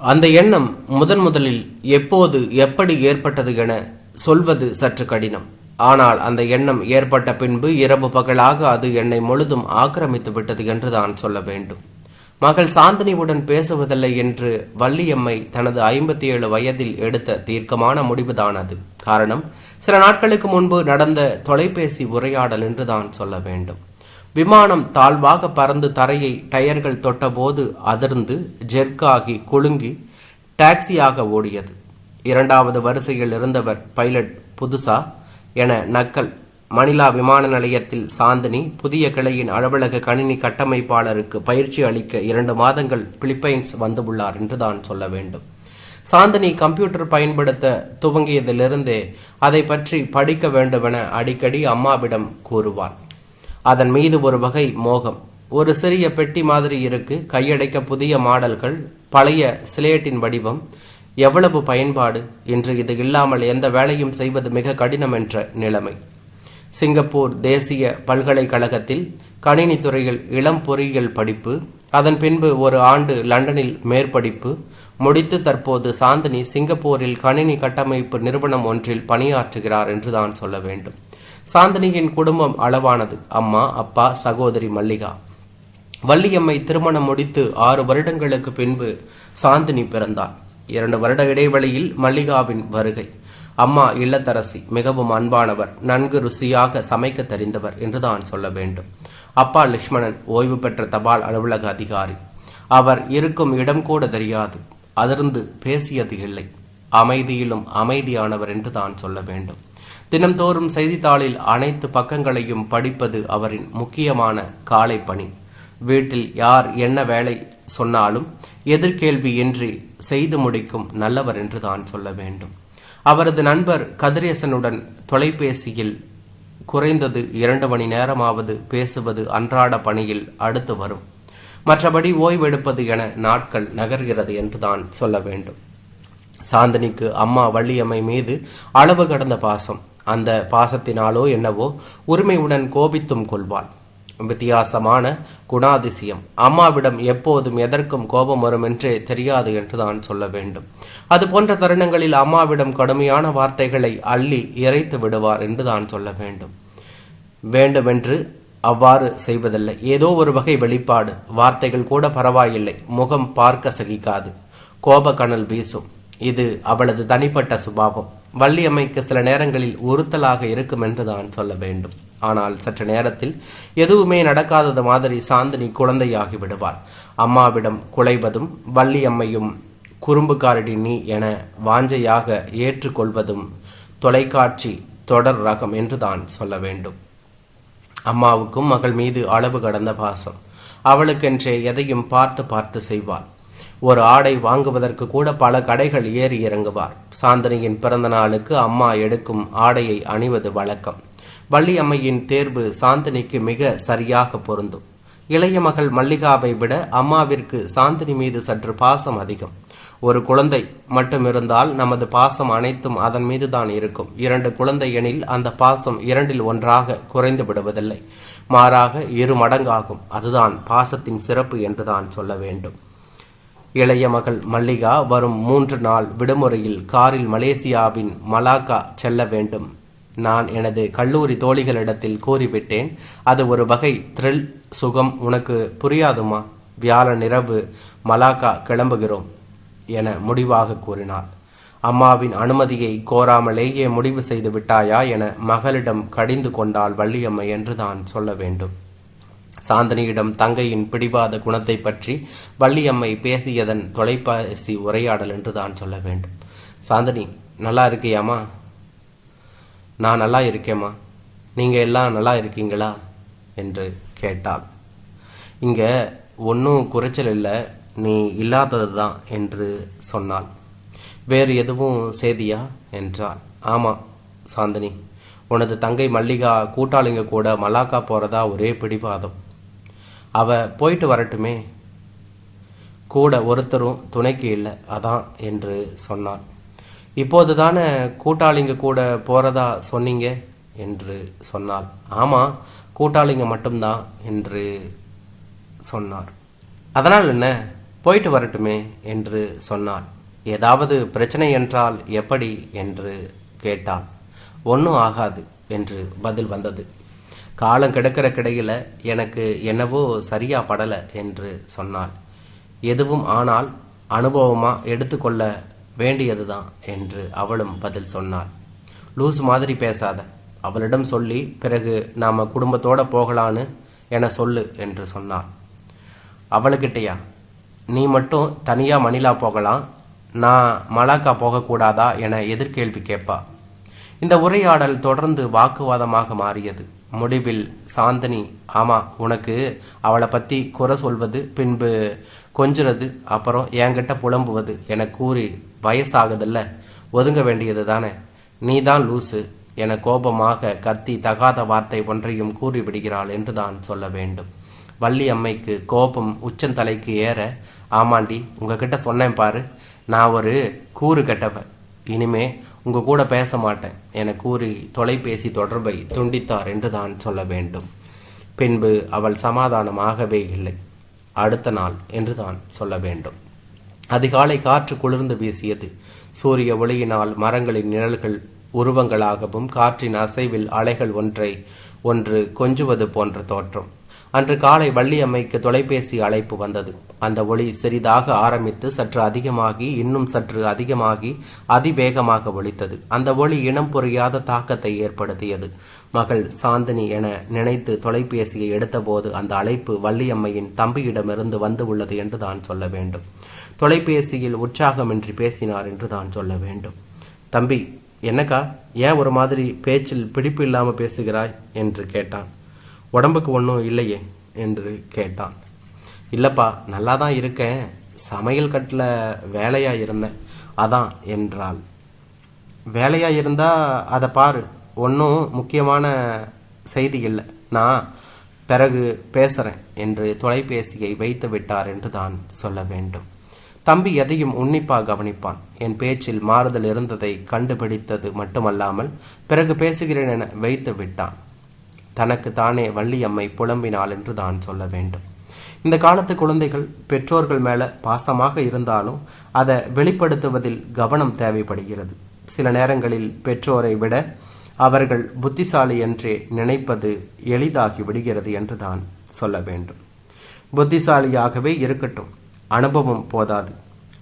அந்த எண்ணம் முதன் முதலில் எப்போது எப்படி ஏற்பட்டது என சொல்வது சற்று கடினம். ஆனால் அந்த எண்ணம் ஏற்பட்ட பின்பு இரவு பகலாக அது என்னை முழுதும் ஆக்கிரமித்து விட்டது என்று தான் சொல்ல வேண்டும். மகள் சாந்தினியுடன் பேசுவதில்லை என்று வள்ளியம்மை தனது ஐம்பத்தி ஏழு வயதில் எடுத்த தீர்க்கமான முடிவுதான் அது. காரணம் சில நாட்களுக்கு முன்பு நடந்த தொலைபேசி உரையாடல் என்று தான் சொல்ல வேண்டும். விமானம் தாழ்வாக பறந்து தரையை டயர்கள் தொட்டபோது அதிர்ந்து ஜெர்க்காகி குலுங்கி டாக்ஸியாக ஓடியது. இரண்டாவது வரிசையில் இருந்தவர் பைலட் புதுசா என நக்கல். மணிலா விமான நிலையத்தில் சாந்தினி புதிய கிளையின் அலுவலக கணினி கட்டமைப்பாளருக்கு பயிற்சி அளிக்க இரண்டு மாதங்கள் பிலிப்பைன்ஸ் வந்துள்ளார் என்று தான் சொல்ல வேண்டும். சாந்தினி கம்ப்யூட்டர் பயன்படுத்த துவங்கியதிலிருந்தே அதை பற்றி படிக்க வேண்டுமென அடிக்கடி அம்மாவிடம் கூறுவார். அதன் மீது ஒரு வகை மோகம். ஒரு சிறிய பெட்டி மாதிரி இருக்கு. கையடைக்க புதிய மாடல்கள் பழைய சிலேட்டின் வடிவம் எவ்வளவு பயன்பாடு இன்று இது இல்லாமல் எந்த வேலையும் செய்வது மிக கடினம் என்ற நிலைமை. சிங்கப்பூர் தேசிய பல்கலைக்கழகத்தில் கணினி துறையில் இளம் பொறியியல் படிப்பு அதன் பின்பு ஒரு ஆண்டு லண்டனில் மேற்படிப்பு முடித்து தற்போது சாந்தினி சிங்கப்பூரில் கணினி கட்டமைப்பு நிறுவனம் ஒன்றில் பணியாற்றுகிறார் என்று தான் சொல்ல வேண்டும். சாந்தினியின் குடும்பம் அளவானது. அம்மா அப்பா சகோதரி மல்லிகா. வள்ளியம்மை திருமணம் முடித்து ஆறு வருடங்களுக்கு பின்பு சாந்தினி பிறந்தார் இரண்டு வருட இடைவெளியில் மல்லிகாவின் வருகை. அம்மா இல்லத்தரசி மிகவும் அன்பானவர் நன்கு ருசியாக சமைக்க தெரிந்தவர் என்றுதான் சொல்ல வேண்டும். அப்பா லட்சுமணன் ஓய்வு பெற்ற தபால் அலுவலக அதிகாரி. அவர் இருக்கும் இடம் கூட தெரியாது. அதிர்ந்து பேசியது இல்லை. அமைதியிலும் அமைதியானவர் என்று தான் சொல்ல வேண்டும். தினம்தோறும் செய்தித்தாளில் அனைத்து பக்கங்களையும் படிப்பது அவரின் முக்கியமான காலை பணி வீட்டில் யார் என்ன வேலை சொன்னாலும் எதிர்கேள்வி இன்றி செய்து முடிக்கும் நல்லவர் என்று தான் சொல்ல வேண்டும். அவரது நண்பர் கதிரேசனுடன் தொலைபேசியில் குறைந்தது இரண்டு மணி நேரமாவது பேசுவது அன்றாட பணியில் அடுத்து வரும். மற்றபடி ஓய்வெடுப்பது என நாட்கள் நகர்கிறது என்று தான் சொல்ல வேண்டும். சாந்தினிக்கு அம்மா வள்ளியம்மை மீது அளவு கடந்த பாசம். அந்த பாசத்தினாலோ என்னவோ உரிமையுடன் கோபித்தும் கொள்வாள். வித்தியாசமான குணாதிசயம். அம்மாவிடம் எப்போதும் எதற்கும் கோபம் வரும் என்றே தெரியாது என்றுதான் சொல்ல வேண்டும். அது போன்ற தருணங்களில் அம்மாவிடம் கடுமையான வார்த்தைகளை அள்ளி இறைத்து விடுவார் என்றுதான் சொல்ல வேண்டும். வேண்டுமென்று அவ்வாறு செய்வதில்லை. ஏதோ ஒரு வகை வெளிப்பாடு. வார்த்தைகள் கூட பரவாயில்லை. முகம் பார்க்க சகிக்காது. கோபக்கணல் வீசும். இது அவளது தனிப்பட்ட சுபாவம். வள்ளியம்மைக்கு சில நேரங்களில் உறுத்தலாக இருக்கும் என்று தான் சொல்ல வேண்டும். ஆனால் சற்று நேரத்தில் எதுவுமே நடக்காதது மாதிரி சாந்தினி குழந்தையாகி விடுவாள். அம்மாவிடம் குலைவதும் வள்ளியம்மையும் குறும்புக்காரடி நீ என வாஞ்சையாக ஏற்றுக்கொள்வதும் தொலைக்காட்சி தொடர் ரகம் என்று தான் சொல்ல வேண்டும். அம்மாவுக்கும் மகள் மீது அளவு கடந்த பாசம். அவளுக்கென்றே எதையும் பார்த்து பார்த்து செய்வாள். ஒரு ஆடை வாங்குவதற்கு கூட பல கடைகள் ஏறி இறங்குவார். சாந்தினியின் பிறந்த நாளுக்கு அம்மா எடுக்கும் ஆடையை அணிவது வழக்கம். வள்ளியம்மையின் தேர்வு சாந்தினிக்கு மிக சரியாக பொருந்தும். இளைய மகள் மல்லிகாவை விட அம்மாவிற்கு சாந்தினி மீது சற்று பாசம் அதிகம். ஒரு குழந்தை மட்டும் இருந்தால் நமது பாசம் அனைத்தும் அதன் மீது தான் இருக்கும். இரண்டு குழந்தை எனில் அந்த பாசம் இரண்டில் ஒன்றாக குறைந்து விடுவதில்லை. மாறாக இரு மடங்காகும். அதுதான் பாசத்தின் சிறப்பு என்றுதான் சொல்ல வேண்டும். இளைய மகள் மல்லிகா வரும் மூன்று நாள் விடுமுறையில் காரில் மலேசியாவின் மலாக்கா செல்ல வேண்டும். நான் எனது கல்லூரி தோழிகளிடத்தில் கூறிவிட்டேன் அது ஒரு வகை த்ரில் சுகம் உனக்கு புரியாதுமா? வியாழன் இரவு மலாக்கா கிளம்புகிறோம் என முடிவாக கூறினார் அம்மாவின் அனுமதியை கோராமலேயே முடிவு செய்து விட்டாயா என மகளிடம் கடிந்து கொண்டாள் வள்ளியம்மை என்று தான் சொல்ல வேண்டும். சாந்தினியிடம் தங்கையின் பிடிவாத குணத்தை பற்றி வள்ளியம்மை பேசியதன் தொலைபேசி உரையாடல் என்று தான் சொல்ல வேண்டும். சாந்தினி நல்லா இருக்கியாமா நான் நல்லா இருக்கேம்மா. நீங்கள் எல்லாம் நல்லா இருக்கீங்களா? என்று கேட்டாள். இங்கே ஒன்றும் குறைச்சல் இல்லை நீ இல்லாதது தான் என்று சொன்னாள். வேறு எதுவும் சேதியா என்றாள். ஆமாம் சாந்தினி. உனது தங்கை மல்லிகா கூட்டாளிங்க கூட மலாக்கா போகிறதா ஒரே பிடிவாதம். அவ போயிட்டு வரட்டுமே. கூட ஒருத்தரும் துணைக்கு இல்லை அதான் என்று சொன்னார் இப்போது தானே கூட்டாளிங்க கூட போகிறதா சொன்னீங்க? என்று சொன்னாள். ஆமாம் கூட்டாளிங்க மட்டும்தான் என்று சொன்னார். அதனால் என்ன? போயிட்டு வரட்டுமே என்று சொன்னாள். ஏதாவது பிரச்சனை என்றால் எப்படி? என்று கேட்டாள். ஒன்றும் ஆகாது என்று பதில் வந்தது. காலம் கிடக்கிற கிடையில எனக்கு என்னவோ சரியா படலை என்று சொன்னாள். எதுவும் ஆனால் அனுபவமா எடுத்துக்கொள்ள வேண்டியதுதான் என்று அவளும் பதில் சொன்னாள். லூஸ் மாதிரி பேசாத. அவளிடம் சொல்லி பிறகு நாம குடும்பத்தோட போகலான்னு என சொல்லு என்று சொன்னாள். அவளுக்கிட்டயா நீ மட்டும் தனியா மணிலா போகலாம். நான் மலாக்கா போகக்கூடாதா என எதிர்கேள்வி கேட்பா. இந்த உரையாடல் தொடர்ந்து வாக்குவாதமாக மாறியது. முடிவில் சாந்தினி ஆமா உனக்கு அவளை பத்தி குறை சொல்வது பின்பு கொஞ்சுறது அப்புறம் என்கிட்ட புலம்புவது என கூறி வயசாகுதில்ல. ஒதுங்க வேண்டியது தானே. நீ தான் லூசு என கோபமாக கத்தி தகாத வார்த்தை ஒன்றையும் கூறிவிடுகிறாள் என்று தான் சொல்ல வேண்டும். வள்ளி அம்மைக்கு கோபம் உச்சந்தலைக்கு ஏற ஆமாண்டி உங்ககிட்ட சொன்னேன் பாரு நான் ஒரு கூறு கெட்டவன். இனிமே உங்க கூட பேச மாட்டேன். என கூறி தொலைபேசி தொடர்பை துண்டித்தார் என்று தான் சொல்ல வேண்டும். பின்பு அவள் சமாதானமாகவே இல்லை. அடுத்த நாள் என்று தான் சொல்ல வேண்டும். அதிகாலை காற்று குளிர்ந்து வீசியது. சூரிய ஒளியினால் மரங்களின் நிழல்கள் உருவங்களாகவும் காற்றின் அசைவில் அலைகள் ஒன்றை ஒன்று கொஞ்சுவது போன்ற தோற்றம். அன்று காலை வள்ளியம்மைக்கு தொலைபேசி அழைப்பு வந்தது. அந்த ஒளி சிறிதாக ஆரம்பித்து சற்று அதிகமாகி இன்னும் சற்று அதிகமாகி அதிவேகமாக ஒழித்தது அந்த ஒளி இனம் புரியாத தாக்கத்தை ஏற்படுத்தியது. மகள் சாந்தினி என நினைத்து தொலைபேசியை எடுத்தபோது அந்த அழைப்பு வள்ளியம்மையின் தம்பியிடமிருந்து வந்து உள்ளது என்று தான் சொல்ல வேண்டும். தொலைபேசியில் உற்சாகமின்றி பேசினார் என்று தான் சொல்ல வேண்டும். தம்பி என்னக்கா? ஏன் ஒரு மாதிரி பேச்சில் பிடிப்பு இல்லாமல் பேசுகிறாய்? என்று கேட்டான். உடம்புக்கு ஒன்றும் இல்லையே? என்று கேட்டான். இல்லைப்பா நல்லா தான் இருக்கேன். சமையல் கட்டில் வேலையாக இருந்தேன். அதான் என்றாள். வேலையாக இருந்தால் அதை பாரு. ஒன்றும் முக்கியமான செய்தி இல்லை. நான் பிறகு பேசுகிறேன் என்று தொலைபேசியை வைத்து விட்டார் என்று தான் சொல்ல வேண்டும். தம்பி எதையும் உன்னிப்பாக கவனிப்பான். என் பேச்சில் மாறுதல் இருந்ததை கண்டுபிடித்தது மட்டுமல்லாமல் பிறகு பேசுகிறேன் என வைத்து விட்டான். தனக்கு தானே வள்ளியம்மை புலம்பினாள் என்று தான் சொல்ல வேண்டும். இந்த காலத்து குழந்தைகள் பெற்றோர்கள் மேலே பாசமாக இருந்தாலும் அதை வெளிப்படுத்துவதில் கவனம் தேவைப்படுகிறது. சில நேரங்களில் பெற்றோரை விட அவர்கள் புத்திசாலி என்றே நினைப்பது எளிதாகி விடுகிறது என்று தான் சொல்ல வேண்டும். புத்திசாலியாகவே இருக்கட்டும் அனுபவம் போதாது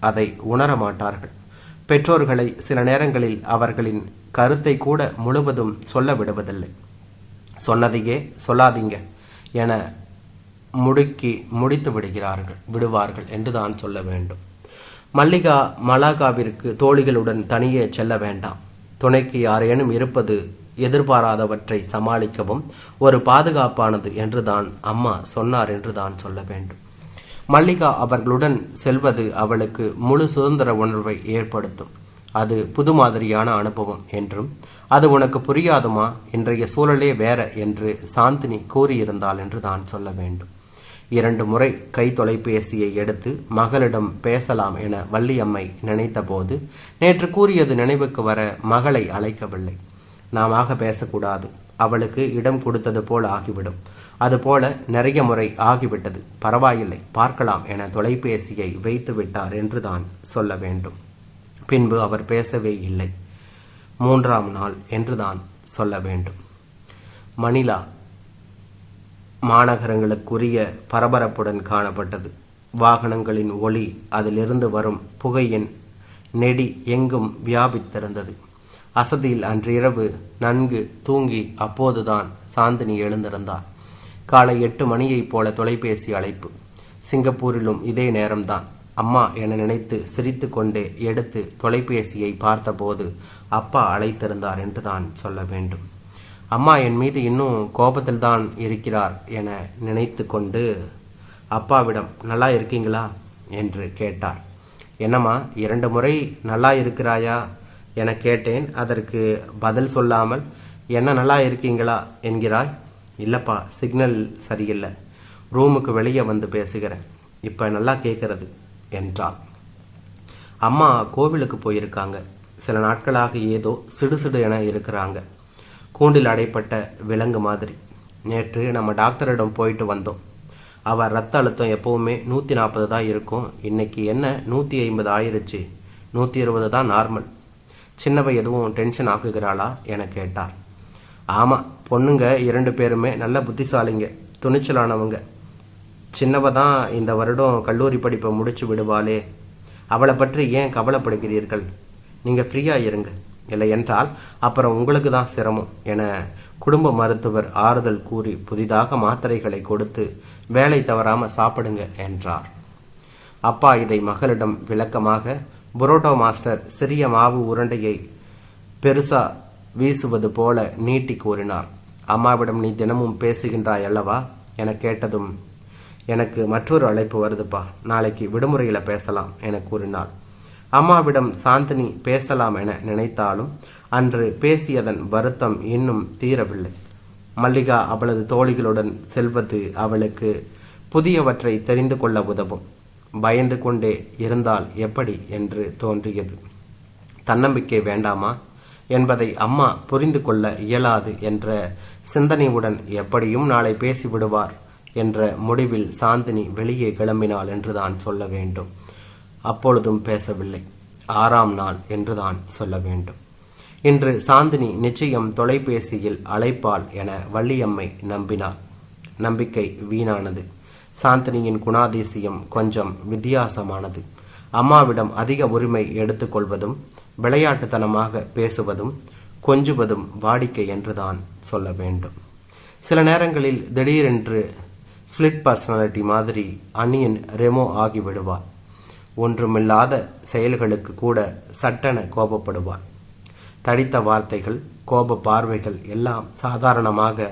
அதை உணர மாட்டார்கள். பெற்றோர்களை சில நேரங்களில் அவர்களின் கருத்தை கூட முழுவதும் சொல்ல விடுவதில்லை. சொன்னதையே சொல்லாதீங்க என முடுக்கி முடித்து விடுகிறார்கள் விடுவார்கள் என்று தான் சொல்ல வேண்டும். மல்லிகா மலாகாவிற்கு தோழிகளுடன் தனியே செல்ல வேண்டாம். துணைக்கு யாரேனும் இருப்பது எதிர்பாராதவற்றை சமாளிக்கவும் ஒரு பாதுகாப்பானது என்று தான் அம்மா சொன்னார் என்று தான் சொல்ல வேண்டும். மல்லிகா அவர்களுடன் செல்வது அவளுக்கு முழு சுதந்திர உணர்வை ஏற்படுத்தும். அது புது மாதிரியான அனுபவம் என்றும் அது உனக்கு புரியாதுமா? இன்றைய சூழலே வேற என்று சாந்தினி கூறியிருந்தாள் என்று தான் சொல்ல வேண்டும். இரண்டு முறை கை தொலைபேசியை எடுத்து மகளிடம் பேசலாம் என வள்ளியம்மை நினைத்தபோது நேற்று கூறியது நினைவுக்கு வர மகளை அழைக்கவில்லை. நாமாக பேசக்கூடாது. அவளுக்கு இடம் கொடுத்தது போல் ஆகிவிடும். அதுபோல நிறைய முறை ஆகிவிட்டது. பரவாயில்லை பார்க்கலாம் என தொலைபேசியை வைத்து விட்டார் என்று தான் சொல்ல வேண்டும். பின்பு அவர் பேசவே இல்லை. மூன்றாம் நாள் என்றுதான் சொல்ல வேண்டும். மணிலா மாநகரங்களுக்குரிய பரபரப்புடன் காணப்பட்டது. வாகனங்களின் ஒளி அதிலிருந்து வரும் புகையின் நெடி எங்கும் வியாபித்திருந்தது. அசதியில் அன்றிரவு நன்கு தூங்கி அப்போதுதான் சாந்தினி எழுந்திருந்தார். காலை எட்டு மணியைப் போல தொலைபேசி அழைப்பு. சிங்கப்பூரிலும் இதே நேரம்தான். அம்மா என நினைத்து சிரித்து கொண்டே எடுத்து தொலைபேசியை பார்த்தபோது அப்பா அழைத்திருந்தார் என்று தான் சொல்ல வேண்டும். அம்மா என் மீது இன்னும் கோபத்தில் தான் இருக்கிறார் என நினைத்து கொண்டு அப்பாவிடம் நல்லா இருக்கீங்களா? என்று கேட்டார். என்னம்மா இரண்டு முறை நல்லா இருக்கிறாயா? என கேட்டேன். அதற்கு பதில் சொல்லாமல் என்ன நல்லா இருக்கீங்களா? என்கிறாய். இல்லைப்பா சிக்னல் சரியில்லை. ரூமுக்கு வெளியே வந்து பேசுகிறேன். இப்போ நல்லா கேட்கறது என்றாள். அம்மா கோவிலுக்கு போயிருக்காங்க. சில நாட்களாக ஏதோ சிடுசிடு என இருக்கிறாங்க. கூண்டில் அடைப்பட்ட விலங்கு மாதிரி. நேற்று நம்ம டாக்டரிடம் போயிட்டு வந்தோம். அவள் ரத்த அழுத்தம் எப்போவுமே நூற்றி நாற்பது தான் இருக்கும். இன்னைக்கு என்ன நூற்றி ஐம்பது ஆயிருச்சு. நூற்றி இருபது தான் நார்மல். சின்னவ எதுவும் டென்ஷன் ஆக்குகிறாளா என கேட்டார். ஆமாம் பொண்ணுங்க இரண்டு பேருமே நல்ல புத்திசாலிங்க துணிச்சலானவங்க. சின்னவ தான் இந்த வருடம் கல்லூரி படிப்பை முடிச்சு விடுவாளே. அவளை பற்றி ஏன் கவலைப்படுகிறீர்கள்? நீங்கள் ஃப்ரீயாக இருங்க. இல்லை என்றால் அப்புறம் உங்களுக்கு தான் சிரமம் என குடும்ப மருத்துவர் ஆறுதல் கூறி புதிதாக மாத்திரைகளை கொடுத்து வேலை தவறாமல் சாப்பிடுங்க என்றார். அப்பா இதை மகளிடம் விளக்கமாக புரோட்டோ மாஸ்டர் சிறிய மாவு உருண்டையை பெருசா வீசுவது போல நீட்டி கூறினார். அம்மாவிடம் நீ தினமும் பேசுகின்றாய் அல்லவா? என கேட்டதும் எனக்கு மற்றொரு அழைப்பு வருதுப்பா. நாளைக்கு விடுமுறையில் பேசலாம் என கூறினார் அம்மாவிடம் சாந்தினி பேசலாம் என நினைத்தாலும் அன்று பேசியதன் வருத்தம் இன்னும் தீரவில்லை. மல்லிகா அவளது தோழிகளுடன் செல்வது அவளுக்கு புதியவற்றை தெரிந்து கொள்ள உதவும். பயந்து கொண்டே இருந்தால் எப்படி என்று தோன்றியது. தன்னம்பிக்கை வேண்டாமா? என்பதை அம்மா புரிந்து கொள்ள இயலாது என்ற சிந்தனையுடன் எப்படியும் நாளை பேசிவிடுவார் என்ற முடிவில் சாந்தினி வெளியே கிளம்பினாள் என்றுதான் சொல்ல வேண்டும். அப்பொழுதும் பேசவில்லை. ஆறாம் நாள் என்றுதான் சொல்ல வேண்டும். இன்று சாந்தினி நிச்சயம் தொலைபேசியில் அழைப்பாள் என வள்ளியம்மை நம்பினார் நம்பிக்கை வீணானது. சாந்தினியின் குணாதிசயம் கொஞ்சம் வித்தியாசமானது. அம்மாவிடம் அதிக உரிமை எடுத்துக்கொள்வதும் விளையாட்டுத்தனமாக பேசுவதும் கொஞ்சுவதும் வாடிக்கை என்றுதான் சொல்ல வேண்டும். சில நேரங்களில் திடீரென்று ஸ்பிளிட் பர்சனாலிட்டி மாதிரி அன்னியன் ரெமோ ஆகிவிடுவார் ஒன்றுமில்லாத செயல்களுக்கு கூட சட்டென கோபப்படுவார் தடித்த வார்த்தைகள் கோப பார்வைகள் எல்லாம் சாதாரணமாக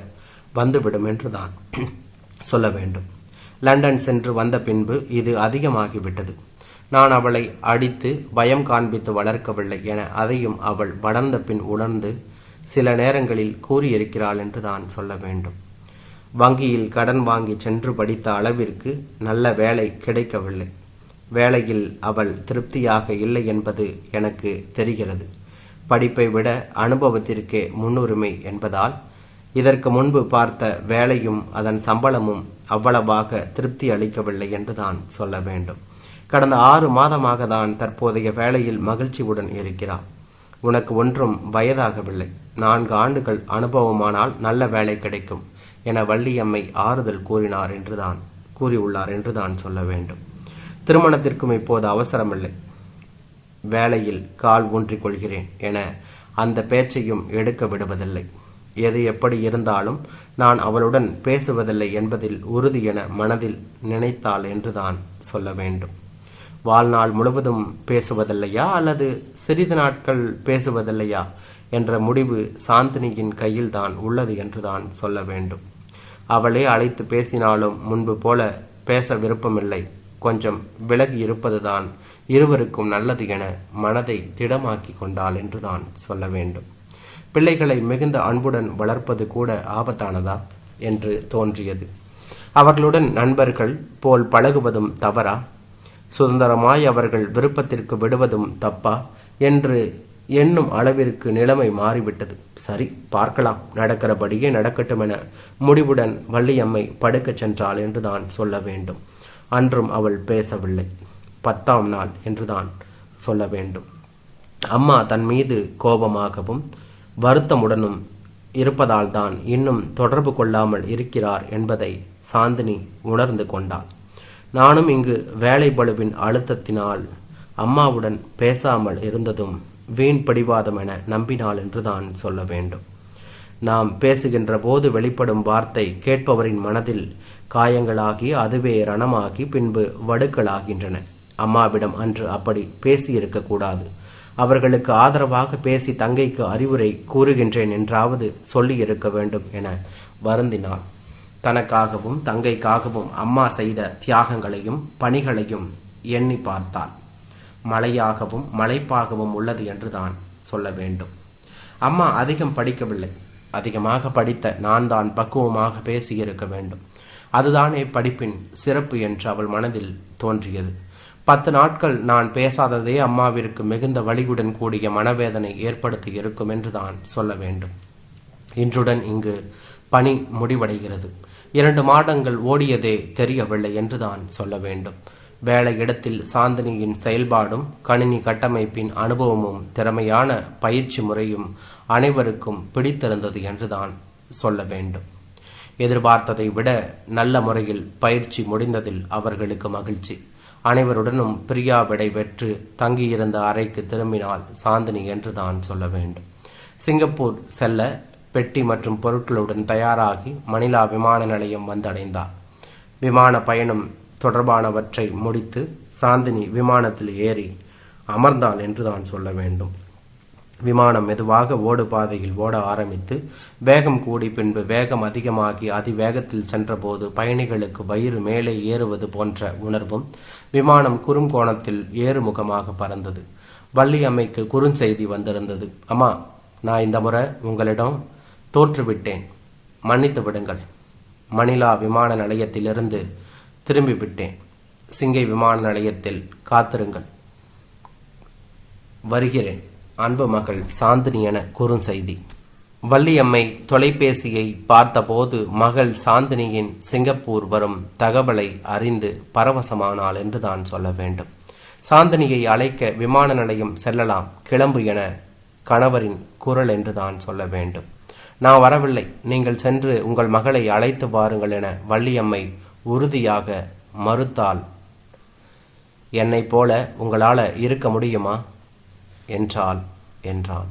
வந்துவிடும் என்றுதான் சொல்ல வேண்டும். லண்டன் சென்று வந்த பின்பு இது அதிகமாகிவிட்டது. நான் அவளை அடித்து பயம் காண்பித்து வளர்க்கவில்லை என அதையும் அவள் வளர்ந்த பின் உணர்ந்து சில நேரங்களில் கூறியிருக்கிறாள் என்று தான் சொல்ல வேண்டும். வங்கியில் கடன் வாங்கி சென்று படித்த அளவிற்கு நல்ல வேலை கிடைக்கவில்லை. வேலையில் அவள் திருப்தியாக இல்லை என்பது எனக்கு தெரிகிறது. படிப்பை விட அனுபவத்திற்கே முன்னுரிமை என்பதால் இதற்கு முன்பு பார்த்த வேலையும் அதன் சம்பளமும் அவ்வளவாக திருப்தி அளிக்கவில்லை என்று தான் சொல்ல வேண்டும். கடந்த ஆறு மாதமாக தான் தற்போதைய வேலையில் மகிழ்ச்சியுடன் இருக்கிறார் உனக்கு ஒன்றும் வயதாகவில்லை. நான்கு ஆண்டுகள் அனுபவமானால் நல்ல வேலை கிடைக்கும் என வள்ளியம்மை ஆறுதல் கூறினார் என்றுதான் கூறியுள்ளார் என்றுதான் சொல்ல வேண்டும். திருமணத்திற்கும் இப்போது அவசரமில்லை. வேலையில் கால் ஊன்றிக் கொள்கிறேன் என அந்த பேச்சையும் எடுக்க விடுவதில்லை. எது எப்படி இருந்தாலும் நான் அவளுடன் பேசுவதில்லை என்பதில் உறுதி என மனதில் நினைத்தாள் என்றுதான் சொல்ல வேண்டும். வாழ்நாள் முழுவதும் பேசுவதில்லையா அல்லது சிறிது நாட்கள் பேசுவதில்லையா என்ற முடிவு சாந்தினியின் கையில் தான் உள்ளது என்றுதான் சொல்ல வேண்டும். அவளே அழைத்து பேசினாலும் முன்பு போல பேச விருப்பமில்லை. கொஞ்சம் விலகி இருப்பதுதான். இருவருக்கும் நல்லது என மனதை திடமாக்கி கொண்டாள் என்றுதான் சொல்ல வேண்டும். பிள்ளைகளை மிகுந்த அன்புடன் வளர்ப்பது கூட ஆபத்தானதா? என்று தோன்றியது. அவர்களுடன் நண்பர்கள் போல் பழகுவதும் தவறா? சுதந்திரமாய் அவர்கள் விருப்பத்திற்கு விடுவதும் தப்பா? என்று எண்ணும் அளவிற்கு நிலைமை மாறிவிட்டது. சரி பார்க்கலாம். நடக்கிறபடியே நடக்கட்டும் என முடிவுடன் வள்ளியம்மை படுக்கச் சென்றாள் என்றுதான் சொல்ல வேண்டும். அன்றும் அவள் பேசவில்லை. பத்தாம் நாள் என்றுதான் சொல்ல வேண்டும். அம்மா தன் மீது கோபமாகவும் வருத்தமுடனும் இருப்பதால் தான் இன்னும் தொடர்பு கொள்ளாமல் இருக்கிறார் என்பதை சாந்தினி உணர்ந்து கொண்டாள். நானும் இங்கு வேலை பளுவின் அழுத்தத்தினால் அம்மாவுடன் பேசாமல் இருந்ததும் வீண் பிடிவாதம் என நம்பினாள் என்றுதான் சொல்ல வேண்டும். நாம் பேசுகின்ற போது வெளிப்படும் வார்த்தை கேட்பவரின் மனதில் காயங்களாகி அதுவே ரணமாகி பின்பு வடுக்களாகின்றன. அம்மாவிடம் அன்று அப்படி பேசியிருக்கக்கூடாது. அவர்களுக்கு ஆதரவாக பேசி தங்கைக்கு அறிவுரை கூறுகின்றேன் என்றாவது சொல்லியிருக்க வேண்டும் என வருந்தினாள். தனக்காகவும் தங்கைக்காகவும் அம்மா செய்த தியாகங்களையும் பணிகளையும் எண்ணி பார்த்தாள். மலையாகவும் மலைப்பாகவும் உள்ளது என்று தான் சொல்ல வேண்டும். அம்மா அதிகம் படிக்கவில்லை. அதிகமாக படித்த நான் தான் பக்குவமாக பேசியிருக்க வேண்டும். அதுதானே படிப்பின் சிறப்பு என்று அவள் மனதில் தோன்றியது. பத்து நாட்கள் நான் பேசாததே அம்மாவிற்கு மிகுந்த வலியுடன் கூடிய மனவேதனை ஏற்படுத்தி இருக்கும் என்று தான் சொல்ல வேண்டும். இன்றுடன் இங்கு பணி முடிவடைகிறது. இரண்டு மாதங்கள் ஓடியதே தெரியவில்லை என்றுதான் சொல்ல வேண்டும். வேலை இடத்தில் சாந்தினியின் செயல்பாடும் கணினி கட்டமைப்பின் அனுபவமும் திறமையான பயிற்சி முறையும் அனைவருக்கும் பிடித்திருந்தது என்றுதான் சொல்ல வேண்டும். எதிர்பார்த்ததை விட நல்ல முறையில் பயிற்சி முடிந்ததில் அவர்களுக்கு மகிழ்ச்சி. அனைவருடனும் பிரியா விடை பெற்று தங்கியிருந்த அறைக்கு திரும்பினால் சாந்தினி என்று தான் சொல்ல வேண்டும். சிங்கப்பூர் செல்ல பெட்டி மற்றும் பொருட்களுடன் தயாராகி மணிலா விமான நிலையம் வந்தடைந்தார். விமான பயணம் தொடர்பானவற்றை முடித்து சாந்தினி விமானத்தில் ஏறி அமர்ந்தாள் என்று தான் சொல்ல வேண்டும். விமானம் மெதுவாக ஓடு பாதையில் ஓட ஆரம்பித்து வேகம் கூடி பின்பு வேகம் அதிகமாகி அதிவேகத்தில் சென்றபோது பயணிகளுக்கு வயிறு மேலே ஏறுவது போன்ற உணர்வும் விமானம் குறுங்கோணத்தில் ஏறுமுகமாக பறந்தது. வள்ளி அம்மைக்கு குறுஞ்செய்தி வந்திருந்தது. அம்மா நான் இந்த முறை உங்களிடம் தோற்றுவிட்டேன். மன்னித்து விடுங்கள். மணிலா விமான நிலையத்திலிருந்து திரும்பி விட்டேன் சிங்கை விமான நிலையத்தில் காத்திருங்கள். வருகிறேன். அன்பு மகள் சாந்தினி என குறுஞ்செய்தி வள்ளியம்மை தொலைபேசியை பார்த்தபோது மகள் சாந்தினியின் சிங்கப்பூர் வரும் தகவலை அறிந்து பரவசமானாள் என்று தான் சொல்ல வேண்டும். சாந்தினியை அழைக்க விமான நிலையம் செல்லலாம். கிளம்பு என கணவரின் குரல் என்று தான் சொல்ல வேண்டும். நான் வரவில்லை. நீங்கள் சென்று உங்கள் மகளை அழைத்து வாருங்கள் என வள்ளியம்மை உறுதியாக மறுத்தால் என்னைப் போல உங்களால் இருக்க முடியுமா? என்றாள் என்றான்.